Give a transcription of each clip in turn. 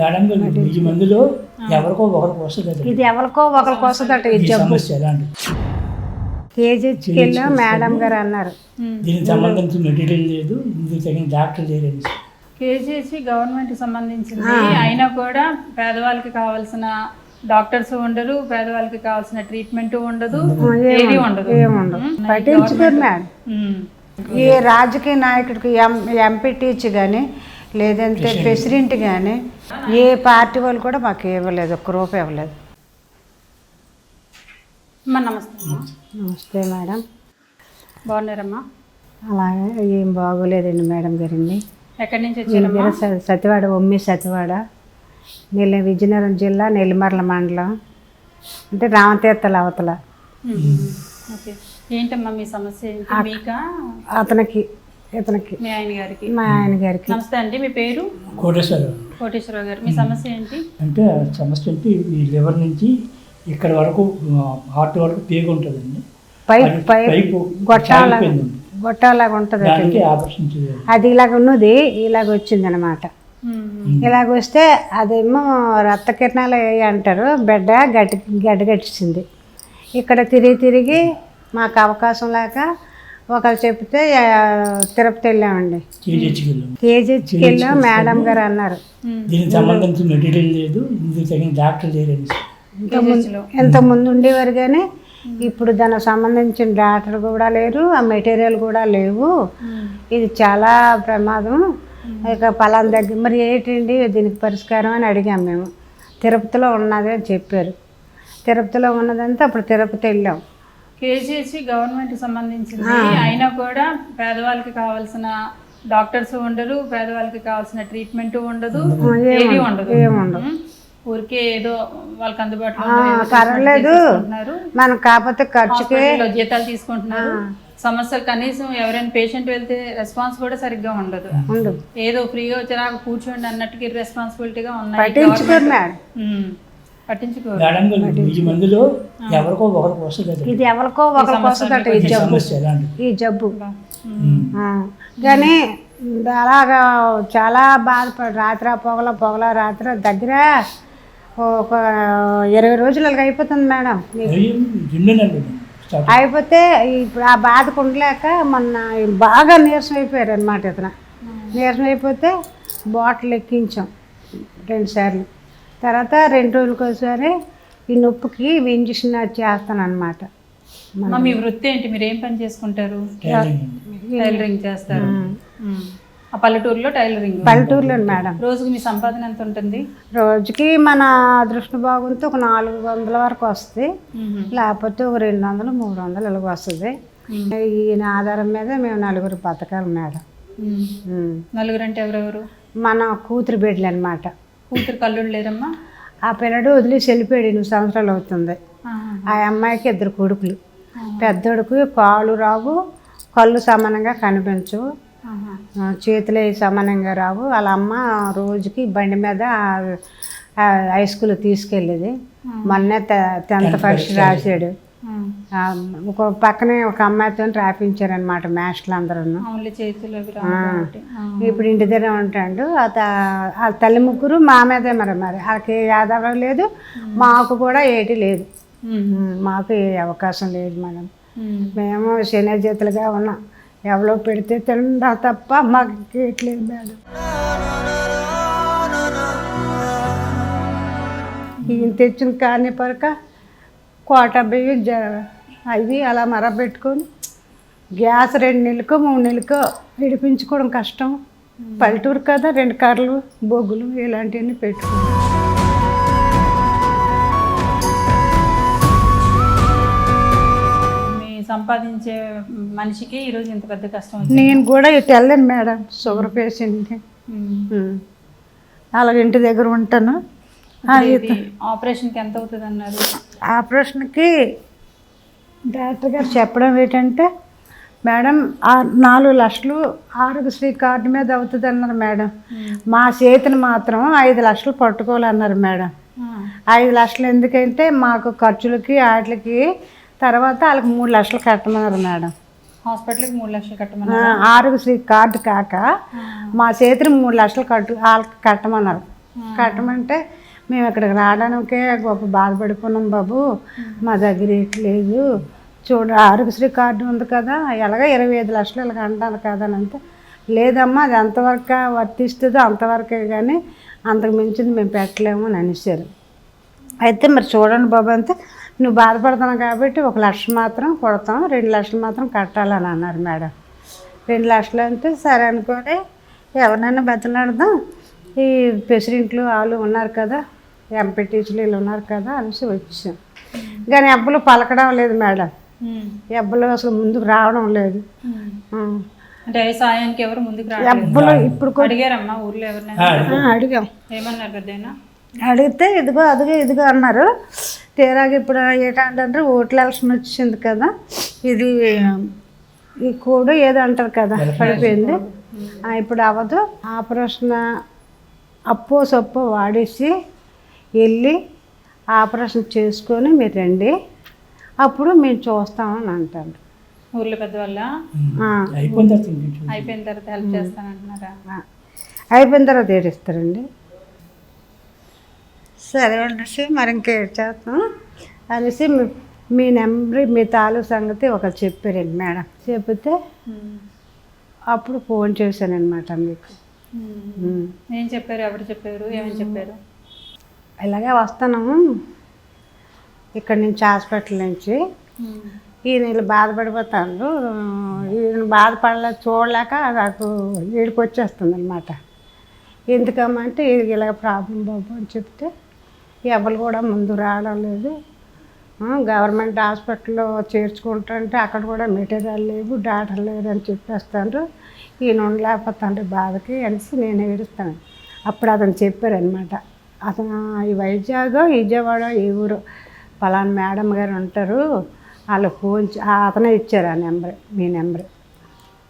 Madam గారు వెయ్యి మందిలో ఎవరికో ఒకరికి వస్తుంది. ఇది ఎవరికో ఒకరికి వస్తుందట ఈ ఈ జబ్బు. సమస్య ఎలాంటి కేజీహెచ్కి మేడం గారు అన్నారు. దీనికి మెటీరియల్ లేదు ఇందుకు తగిన డాక్టర్ లేరండి కేజీహెచ్ గవర్నమెంట్ సంబంధించింది. అయినా కూడా పేదవాళ్ళకి కావాల్సిన డాక్టర్స్ ఉండరు పేదవాళ్ళకి కావాల్సిన ట్రీట్మెంట్ ఉండదు ఏది ఉండదు. పట్టించుకోరు మేడం. ఏ రాజకీయ నాయకుడికి ఎం ఎంపీటీచ్ కానీ లేదంటే ప్రెసిడెంట్. కానీ ఏ పార్టీ వాళ్ళు కూడా మాకు ఇవ్వలేదు ఒక్క రూపాయి ఇవ్వలేదు. అమ్మా నమస్తే. అమ్మా. నమస్తే మేడం. బాగున్నారమ్మా? అలాగే ఏం బాగోలేదండి మేడం గారండి ఎక్కడి నుంచి వచ్చారమ్మా? వీళ్ళ స- సతివాడ ఒమ్మి సతివాడ. నెల్లి విజయనగరం జిల్లా నెల్లిమర్ల మండలం. అంటే రామతీర్థల అవతల. ఉమ్. ఓకే. ఏంటమ్మా మీ సమస్య? ఏంటి? మీకా? అతనికి ఇతనికి మీ ఆయన గారికి. మా ఆయన గారికి. నమస్తే అండి మీ పేరు? కోటేశ్వరరావు. కోటేశ్వరరావు గారు మీ సమస్య ఏంటి? అంటే సమస్య అంటే ఈ లివర్ నుంచి ఇక్కడ వరకు హార్ట్ వరకు పేగు ఉంటుందండి పైప్. గొట్టాలాగా ఉంటుంది దానికి ఆపరేషన్ చేయాలి. అది ఇలాగ ఉన్నది ఇలాగ వచ్చింది అనమాట. ఇలాగ వస్తే అదేమో రక్త కిరణాలు అంటారు బిడ్డ గడ్డి గడ్డ గట్టించింది ఇక్కడ తిరిగి తిరిగి మాకు అవకాశం లేక ఒకరు చెప్తే తిరుపతి వెళ్ళామండి. కేజీహెచ్కి వెళ్ళాం మేడం గారు అన్నారు. దీనికి సంబంధించిన మెటీరియల్ లేదు ఇందుకు తగిన డాక్టర్ లేరండి ఎంత ముందు ఉండేవారు కానీ ఇప్పుడు దానికి సంబంధించిన డాక్టర్ కూడా లేరు ఆ మెటీరియల్ కూడా లేవు. ఇది చాలా ప్రమాదం. ఇక పలానా దగ్గర మరి ఏంటండి దీనికి పరిష్కారం అని అడిగాం మేము. తిరుపతిలో ఉన్నది అని చెప్పారు. తిరుపతిలో ఉన్నదంతా అప్పుడు తిరుపతి వెళ్ళాం. కేజీహెచ్ గవర్నమెంట్ సంబంధించింది. అయినా కూడా పేదవాళ్ళకి కావాల్సిన డాక్టర్స్ ఉండరు పేదవాళ్ళకి కావాల్సిన ట్రీట్మెంట్ ఉండదు ఏది ఉండదు. ఊరికే ఏదో వాళ్ళకి అందుబాటులో పర్వాలేదు. కాకపోతే ఖర్చుకి జీతాలు తీసుకుంటున్నారు. సమస్య కనీసం ఎవరైనా పేషెంట్ వెళ్తే రెస్పాన్స్ కూడా సరిగ్గా ఉండదు. ఉండు ఏదో ఫ్రీగా వచ్చి నాకు కూర్చోండి అన్నట్టుగా రెస్పాన్సిబిలిటీగా ఉన్నాయి. వెయ్యి మందిలో ఎవరికో ఒకరికి వస్తుంది అది. ఇది ఎవరికో ఒకరికి వస్తుందట ఈ ఈ జబ్బు. ఈ జబ్బు. కానీ అలాగా చాలా బాధపడి. రాత్రి పొగల పొగల రాత్రి దగ్గర ఒక ఇరవై రోజులకి అయిపోతుంది మేడం. అయిపోతే ఇప్పుడు ఆ బాధకు ఉండలేక మొన్న బాగా నీరసం అయిపోయారు అనమాట ఇతను నీరసం అయిపోతే బాటిల్ ఎక్కించాం రెండు సార్లు. తర్వాత రెండు రోజులకి ఒకసారి ఈ నొప్పికి ఇంజక్షన్ చేస్తాను అనమాట మీ వృత్తి ఏంటి? మీరు ఏం పని చేసుకుంటారు? టైలరింగ్. చేస్తారు. ఆ పల్లెటూరులో టైలరింగ్. పల్లెటూరులో మేడం. రోజుకి మీ సంపాదన ఎంత ఉంటుంది? రోజుకి మన అదృష్టం బాగుంటే ఒక నాలుగు వందల వరకు వస్తుంది. లేకపోతే ఒక రెండు వందలు మూడు వందలు ఇలాగ వస్తుంది. ఈయన ఆధారం మీద మేము నలుగురు బతకాలి మేడం. నలుగురు అంటే ఎవరెవరు? మన కూతురు బిడ్డలు అనమాట కూతురు కల్లుడు లేరమ్మా? ఆ పిల్లడు వదిలేసి వెళ్ళిపోయాడు ఎనిమిది సంవత్సరాలు అవుతుంది. ఆ అమ్మాయికి ఇద్దరు కొడుకులు. పెద్దోడుకు కాళ్ళు రావు కళ్ళు సమానంగా కనిపించవు. చేతులు అవి సమానంగా రావు. వాళ్ళ అమ్మ రోజుకి బండి మీద హై స్కూల్ తీసుకెళ్ళేది. మొన్నే టెన్త్ పరీక్ష రాశాడు. ఒక పక్కనే ఒక అమ్మాయితో రాపించారనమాట మాస్టర్లు అందరూ. ఇప్పుడు ఇంటి దగ్గర ఉంటాడు. ఆ తల్లి ముగ్గురు మా మీదే మరి మరి. వాళ్ళకి ఆధారం లేదు మాకు కూడా ఏటి లేదు. మాకు ఏ అవకాశం లేదు ఉమ్. మేము. శని చేతులుగా ఉన్నాం. ఎవరో పెడితే తిండా తప్ప మాకు కేట్లేదు మేడం. ఈయన తెచ్చిన కాని పరక కోట బియ్యం జ అవి అలా మరబెట్టుకొని గ్యాస్ రెండు నెలలకో మూడు నెలలకో విడిపించుకోవడం కష్టం. పల్లెటూరు కదా రెండు కర్రలు బొగ్గులు ఇలాంటివన్నీ పెట్టుకున్నాం మీ సంపాదించే మనిషికి ఈరోజు ఇంత పెద్ద కష్టం నేను కూడా వెళ్ళాను మేడం షుగర్ పేషెంట్ని. అలాగ ఇంటి దగ్గర ఉంటాను. ఆపరేషన్కి ఎంత అవుతుంది అన్నారు ఆపరేషన్కి డాక్టర్ గారు చెప్పడం ఏంటంటే మేడం ఆ నాలుగు లక్షలు ఆరోగ్యశ్రీ కార్డు మీద అవుతుంది అన్నారు మేడం మా చేతిని మాత్రం ఐదు లక్షలు పట్టుకోవాలన్నారు మేడం. ఐదు లక్షలు ఎందుకంటే మాకు ఖర్చులకి వాటికి తర్వాత వాళ్ళకి మూడు లక్షలు కట్టమన్నారు మేడం. హాస్పిటల్కి మూడు లక్షలు కట్టమని ఆ, ఆరోగ్యశ్రీ కార్డు కాక మా చేతిని మూడు లక్షలు కట్టు వాళ్ళకి కట్టమన్నారు. కట్టమంటే మేము ఇక్కడికి రావడానికే గొప్ప బాధపడిపోయినాం బాబు. మా దగ్గర ఏటి లేదు. చూడ ఆరోగ్యశ్రీ కార్డు ఉంది కదా ఎలాగ ఇరవై ఐదు లక్షలు ఇలాగ అంటారు కదా అని అంటే లేదమ్మా అది ఎంతవరకు వర్తిస్తుందో అంతవరకే కానీ అంతకు మించింది మేము పెట్టలేము అని అనేసారు అయితే మరి చూడండి బాబు అంతే నువ్వు బాధపడుతున్నావు కాబట్టి ఒక లక్ష మాత్రం కొడతాం రెండు లక్షలు మాత్రం కట్టాలని అన్నారు మేడం. రెండు లక్షలు అంటే సరే అనుకొని ఎవరినైనా బతలాడదాం. ఈ ప్రెసిడెంట్లు వాళ్ళు ఉన్నారు కదా ఎంపీ టీచర్లు వీళ్ళు ఉన్నారు కదా అనేసి వచ్చాం కానీ ఎవ్వరు పలకడం లేదు మేడం. ఎవ్వరు అసలు ముందుకు రావడం లేదు. అంటే సాయానికి ఎవరు ముందుకు ఇప్పుడు అడిగారమ్మా ఊర్లో ఎవరినైనా? ఆ, అడిగాం. ఏమన్నారు పెద్దయినా? అడిగితే ఇదిగో అదిగో ఇదిగో అన్నారు. తీరాగా ఇప్పుడు ఏంటంటే ఓట్ల ఎలక్షన్ వచ్చింది కదా. ఇది ఈ కోడ్ ఏదో అంటారు కదా పడిపోయింది. ఆ, ఇప్పుడు అవ్వదు ఆపరేషన్ అప్పో సొప్పో వాడేసి వెళ్ళి ఆపరేషన్ చేసుకొని మీరు రండి. అప్పుడు మేము చూస్తామని అంటారు. ఊర్లో పెద్దవాళ్ళ? అయిపోయిన తర్వాత ఇంకొంచెం అయిపోయిన తర్వాత హెల్ప్ చేస్తానంటున్నారా? ఆ. అయిపోయిన తర్వాత ఏడిస్తారండి సరే అనేసి మరి ఇంకేం చేస్తాం. అనేసి మీ మీ నెంబర్ మీ తాలూ సంగతి ఒక చెప్పారండి మేడం. చెప్తే. అప్పుడు ఫోన్ చేశానమాట మీకు. ఏం చెప్పారు? ఎవరు చెప్పారు? ఏమని చెప్పారు? ఇలాగే వస్తాను. ఇక్కడి నుంచి హాస్పిటల్ నుంచి. ఈయన వీళ్ళు బాధపడిపోతాను ఈయన బాధపడలే చూడలేక నాకు ఏడుపు వచ్చేస్తుంది అనమాట ఎందుకమ్మంటే ఇది ఇలా ప్రాబ్లం బాబు అని చెప్తే ఎవరు కూడా ముందు రావడం లేదు. గవర్నమెంట్ హాస్పిటల్లో చేర్చుకుంటుంటే అక్కడ కూడా మెటీరియల్ లేవు డాక్టర్ లేరు అని చెప్పేస్తాను ఈయన ఉండలేకపోతుంటే బాధకి అనేసి నేను ఏడుస్తాను. అప్పుడు అతను చెప్పారనమాట అతను ఈ వైజాగ్ విజయవాడ ఈ ఊరు పలానా మేడం గారు ఉంటారు వాళ్ళు ఫోన్ ఆ అతనే ఇచ్చారు ఆ నెంబర్ మీ నెంబర్.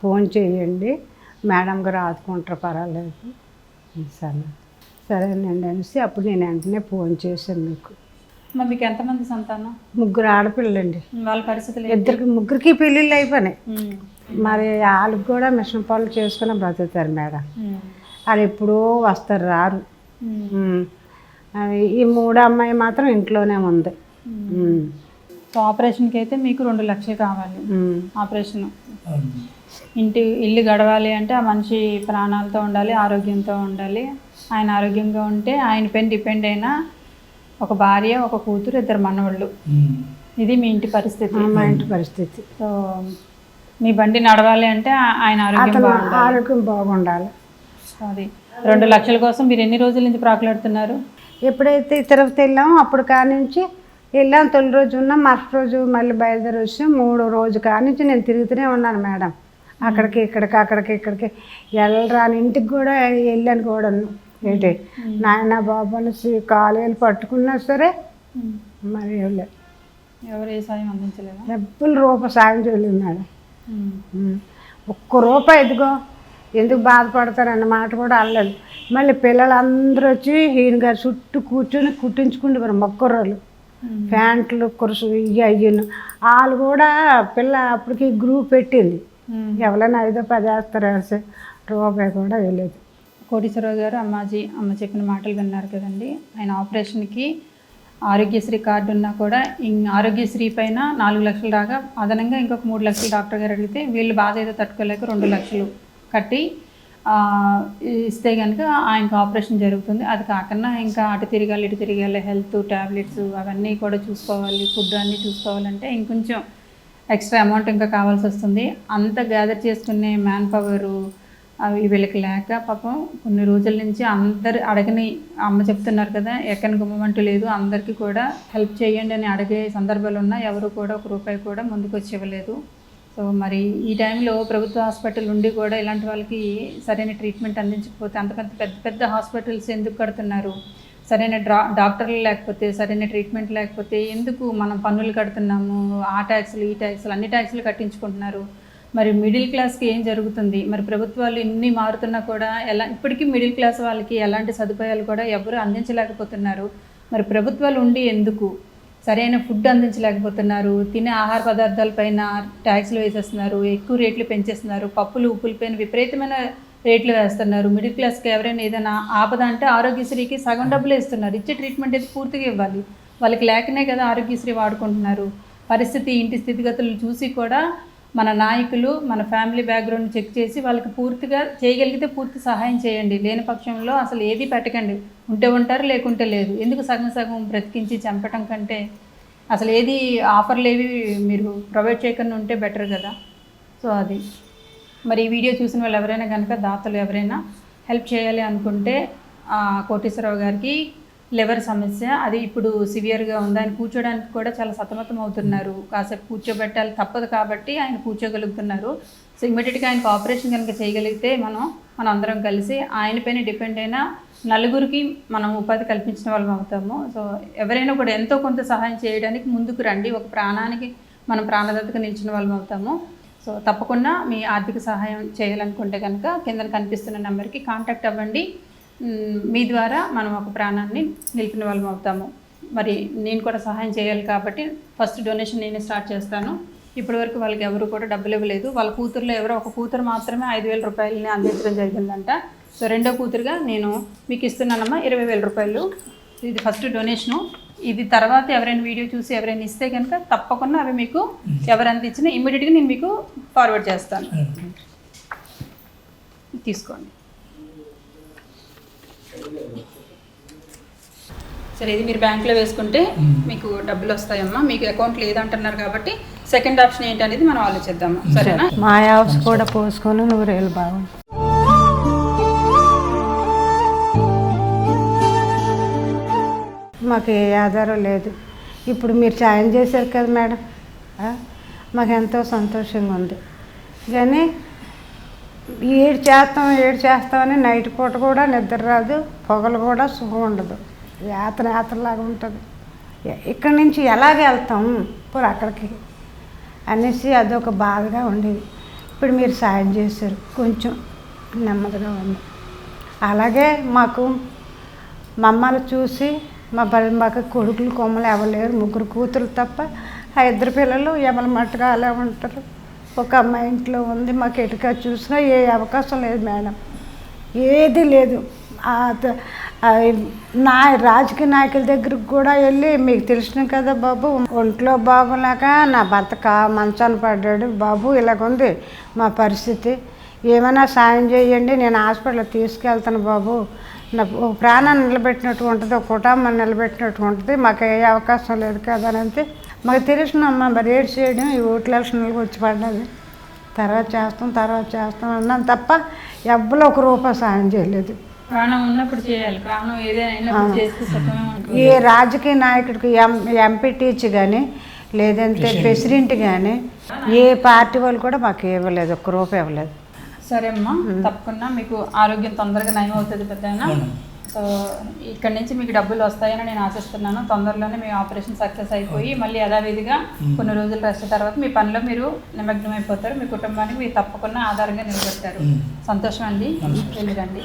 ఫోన్ చేయండి మేడం గారు ఆదుకుంటారు పర్వాలేదు సరే సరేనండి అనేసి అప్పుడు నేను వెంటనే ఫోన్ చేశాను మీకు. మరి మీకు ఎంతమంది సంతానం ముగ్గురు ఆడపిల్లలండి వాళ్ళ పరిస్థితులు? ఇద్దరికి ముగ్గురికి పెళ్ళిళ్ళు అయిపోయినాయి. మరి వాళ్ళకి కూడా మిషన్ పనులు చేసుకుని బ్రతుకుతారు మేడం. వాళ్ళు ఎప్పుడో వస్తారు రారు ఈ మూడో అమ్మాయి మాత్రం ఇంట్లోనే ఉంది. సో ఆపరేషన్కి అయితే మీకు రెండు లక్షలు కావాలి. ఆపరేషన్. ఇంటి ఇల్లు గడవాలి అంటే ఆ మనిషి ప్రాణాలతో ఉండాలి ఆరోగ్యంతో ఉండాలి ఆయన ఆరోగ్యంగా ఉంటే ఆయన పైన డిపెండ్ అయిన ఒక భార్య ఒక కూతురు ఇద్దరు మనవాళ్ళు ఉమ్. ఇది మీ ఇంటి పరిస్థితి. మా ఇంటి పరిస్థితి. సో మీ బండి నడవాలి అంటే ఆయన ఆరోగ్యం ఆరోగ్యం బాగుండాలి. అది రెండు లక్షల కోసం మీరు ఎన్ని రోజుల నుంచి ప్రాకులాడుతున్నారు? ఎప్పుడైతే తిరుపతి వెళ్ళామో అప్పుడు కానించి వెళ్ళాం. తొలి రోజు ఉన్నాం. మరుసటి రోజు మళ్ళీ బయలుదేరి వచ్చి. మూడో రోజు కానించి నేను తిరుగుతూనే ఉన్నాను మేడం. అక్కడికి ఇక్కడికి అక్కడికి ఇక్కడికి. వెళ్ళరాని ఇంటికి కూడా వెళ్ళాను కూడా ఏంటి? నాయన బాబు అనేసి కాలేలు పట్టుకున్నా సరే మరి వెళ్ళే ఎవరు ఏ సాయం అందించలేదా? డబ్బులు రూపాయి సాయం చేయలేదు మేడం. ఒక్క రూపాయి ఎదుగో ఎందుకు బాధపడతారన్న మాట కూడా అల్లలేదు మళ్ళీ పిల్లలందరూ వచ్చి ఈయన గారు చుట్టూ కూర్చొని కుట్టించుకుంటారు మొక్కరోళ్ళు. ప్యాంట్లు కురుసు ఇవి అయ్యను. వాళ్ళు కూడా పిల్ల అప్పటికి గ్రూప్ పెట్టింది. ఎవరైనా ఐదో పది వేస్తారు వేస్తే రూపాయి కూడా వెళ్ళలేదు కోటీశ్వరరావు గారు అమ్మాజీ అమ్మ చెప్పిన మాటలు విన్నారు కదండి. ఆయన ఆపరేషన్కి ఆరోగ్యశ్రీ కార్డు ఉన్నా కూడా ఇం- ఆరోగ్యశ్రీ పైన నాలుగు లక్షలు రాగా అదనంగా ఇంకొక మూడు లక్షలు డాక్టర్ గారు అడిగితే వీళ్ళు బాధ ఏదో తట్టుకోలేక రెండు లక్షలు కట్టి ఇస్తే కనుక ఆయనకు ఆపరేషన్ జరుగుతుంది. అది కాకుండా ఇంకా అటు తిరగాలి ఇటు తిరగాలి హెల్త్ ట్యాబ్లెట్స్ అవన్నీ కూడా చూసుకోవాలి ఫుడ్ అన్నీ చూసుకోవాలంటే ఇంకొంచెం ఎక్స్ట్రా అమౌంట్ ఇంకా కావాల్సి వస్తుంది. అంత గ్యాదర్ చేసుకునే మ్యాన్ పవరు అవి వీళ్ళకి లేక పాపం కొన్ని రోజుల నుంచి అందరు అడగని అమ్మ చెప్తున్నారు కదా ఎక్కని గుమ్మంటూ లేదు అందరికీ కూడా హెల్ప్ చేయండి అని అడిగే సందర్భాలు ఉన్నా ఎవరు కూడా ఒక రూపాయి కూడా ముందుకు వచ్చి ఇవ్వలేదు. సో మరి ఈ టైంలో ప్రభుత్వ హాస్పిటల్ ఉండి కూడా ఇలాంటి వాళ్ళకి సరైన ట్రీట్మెంట్ అందించకపోతే అంత పెద్ద పెద్ద పెద్ద హాస్పిటల్స్ ఎందుకు కడుతున్నారు? సరైన డ్రా డాక్టర్లు లేకపోతే సరైన ట్రీట్మెంట్ లేకపోతే ఎందుకు మనం పన్నులు కడుతున్నాము? ఆ ట్యాక్స్లు ఈ ట్యాక్స్లు అన్ని ట్యాక్స్లు కట్టించుకుంటున్నారు. మరి మిడిల్ క్లాస్కి ఏం జరుగుతుంది? మరి ప్రభుత్వాలు ఇన్ని మారుతున్నా కూడా ఎలా ఇప్పటికీ మిడిల్ క్లాస్ వాళ్ళకి ఎలాంటి సదుపాయాలు కూడా ఎవరు అందించలేకపోతున్నారు. మరి ప్రభుత్వాలు ఉండి ఎందుకు? సరైన ఫుడ్ అందించలేకపోతున్నారు. తినే ఆహార పదార్థాలపైన ట్యాక్స్లు వేసేస్తున్నారు. ఎక్కువ రేట్లు పెంచేస్తున్నారు. పప్పులు ఉప్పులపైన విపరీతమైన రేట్లు వేస్తున్నారు. మిడిల్ క్లాస్కి ఎవరైనా ఏదైనా ఆపద అంటే ఆరోగ్యశ్రీకి సగం డబ్బులు ఇస్తున్నారు ఇచ్చే ట్రీట్మెంట్ అయితే పూర్తిగా ఇవ్వాలి. వాళ్ళకి లేకనే కదా ఆరోగ్యశ్రీ వాడుకుంటున్నారు. పరిస్థితి ఇంటి స్థితిగతులు చూసి కూడా మన నాయకులు మన ఫ్యామిలీ బ్యాక్గ్రౌండ్ చెక్ చేసి వాళ్ళకి పూర్తిగా చేయగలిగితే పూర్తి సహాయం చేయండి. లేని పక్షంలో అసలు ఏది పెట్టకండి. ఉంటే ఉంటారు లేకుంటే లేదు. ఎందుకు సగం సగం బ్రతికించి చంపటం కంటే అసలు ఏది ఆఫర్లు ఏవి మీరు ప్రొవైడ్ చేయకుండా ఉంటే బెటర్ కదా. సో అది. మరి ఈ వీడియో చూసిన వాళ్ళు ఎవరైనా కనుక దాతలు ఎవరైనా హెల్ప్ చేయాలి అనుకుంటే కోటేశ్వరరావు గారికి లివర్ సమస్య. అది ఇప్పుడు సివియర్గా ఉంది. ఆయన కూర్చోడానికి కూడా చాలా సతమతం అవుతున్నారు. కాసేపు కూర్చోబెట్టాలి తప్పదు కాబట్టి ఆయన కూర్చోగలుగుతున్నారు. సో ఇమ్మీడియట్గా ఆయనకు ఆపరేషన్ కనుక చేయగలిగితే మనం మనం అందరం కలిసి ఆయన పైన డిపెండ్ అయిన నలుగురికి మనం ఉపాధి కల్పించిన వాళ్ళం అవుతాము. సో ఎవరైనా కూడా ఎంతో కొంత సహాయం చేయడానికి ముందుకు రండి. ఒక ప్రాణానికి మనం ప్రాణదత్తగా నిలిచిన వాళ్ళం అవుతాము. సో తప్పకుండా మీ ఆర్థిక సహాయం చేయాలనుకుంటే కనుక కింద కనిపిస్తున్న నెంబర్కి కాంటాక్ట్ అవ్వండి. మ్, ద్వారా మనం ఒక ప్రాణాన్ని నిలిపిన వాళ్ళం అవుతాము. మరి నేను కూడా సహాయం చేయాలి కాబట్టి ఫస్ట్ డొనేషన్ నేనే స్టార్ట్ చేస్తాను. ఇప్పటి వరకు వాళ్ళకి ఎవరు కూడా డబ్బులు ఇవ్వలేదు. వాళ్ళ కూతురులో ఎవరో ఒక కూతురు మాత్రమే ఐదు వేల రూపాయలని అందించడం జరిగిందంట. సో రెండో కూతురుగా నేను మీకు ఇస్తున్నానమ్మా ఇరవై వేల రూపాయలు. ఇది ఫస్ట్ డొనేషను. ఇది తర్వాత ఎవరైనా వీడియో చూసి ఎవరైనా ఇస్తే కనుక తప్పకుండా అవి మీకు ఎవరు అందించినా ఇమ్మీడియట్గా నేను మీకు ఫార్వర్డ్ చేస్తాను. తీసుకోండి. సరే ఇది మీరు బ్యాంక్లో వేసుకుంటే మీకు డబ్బులు వస్తాయమ్మా. మీకు అకౌంట్ లేదంటున్నారు కాబట్టి సెకండ్ ఆప్షన్ ఏంటనేది మనం ఆలోచిద్దాము. సరేనా? మా హౌస్ కూడా పోసుకొని నూరేళ్ళు బాగుంది మాకు ఏ ఆధారం లేదు. ఇప్పుడు మీరు సాయం చేశారు కదా మేడం. ఆ? మాకు ఎంతో సంతోషంగా ఉంది. కానీ ఏడు చేస్తాం ఏడు చేస్తామని నైట్ పూట కూడా నిద్ర రాదు పొగలు కూడా సుఖం ఉండదు. యాతన యాతనలాగా ఉంటుంది. ఇక్కడి నుంచి ఎలాగ వెళ్తాం? ఇప్పుడు అక్కడికి అనేసి అదొక బాధగా ఉండేది. ఇప్పుడు మీరు సాయం చేశారు. కొంచెం నెమ్మదిగా ఉంది. అలాగే మాకు మమ్మల్ని చూసి మా బరి మాకు కొడుకులు కొమ్మలు ఎవరు లేరు ముగ్గురు కూతురు తప్ప ఆ ఇద్దరు పిల్లలు ఎమల మట్టుగా అలా ఉంటారు. ఒక అమ్మాయి ఇంట్లో ఉంది మాకు ఎటుక చూసినా ఏ అవకాశం లేదు మేడం. ఏది లేదు. ఆ త- నా రాజకీయ నాయకుల దగ్గరికి కూడా వెళ్ళి మీకు తెలిసిన కదా బాబు ఒంట్లో బాగులేక నా భర్త కా మంచాన పడ్డాడు బాబు ఇలాగుంది మా పరిస్థితి. ఏమైనా సాయం చేయండి నేను హాస్పిటల్ తీసుకెళ్తాను బాబు. నా ప్రాణాన్ని నిలబెట్టినట్టు ఉంటుంది ఒక కుటుంబాన్ని నిలబెట్టినట్టు ఉంటుంది మాకు ఏ అవకాశం లేదు కదా అని అంతే మాకు తెలిసిన అమ్మ మరి ఏడు చేయడం ఈ ఓట్ల ఎలక్షన్లకు వచ్చి పడ్డది తర్వాత చేస్తాం తర్వాత చేస్తాం అన్నాను తప్ప ఎవ్వరు ఒక రూపాయి సాయం చేయలేదు. ప్రాణం ఉన్నప్పుడు చేయాలి. ప్రాణం ఏదైనా ఏ రాజకీయ నాయకుడికి ఎం ఎంపీటీచ్ కానీ లేదంటే ప్రెసిడెంట్ కానీ ఏ పార్టీ వాళ్ళు కూడా మాకు ఇవ్వలేదు ఒక్క రూపాయి ఇవ్వలేదు. సరే అమ్మా తప్పకుండా మీకు ఆరోగ్యం తొందరగా నయం అవుతుంది పెద్ద సో ఇక్కడ నుంచి మీకు డబ్బులు వస్తాయని నేను ఆశిస్తున్నాను. తొందరలోనే మీ ఆపరేషన్ సక్సెస్ అయిపోయి మళ్ళీ యథావిధిగా కొన్ని రోజులు రెస్ట్ తర్వాత మీ పనిలో మీరు నిమగ్నం అయిపోతారు. మీ కుటుంబానికి మీరు తప్పకుండా ఆధారంగా నిలబెడతారు. సంతోషం అండి. వెళ్ళిరండి.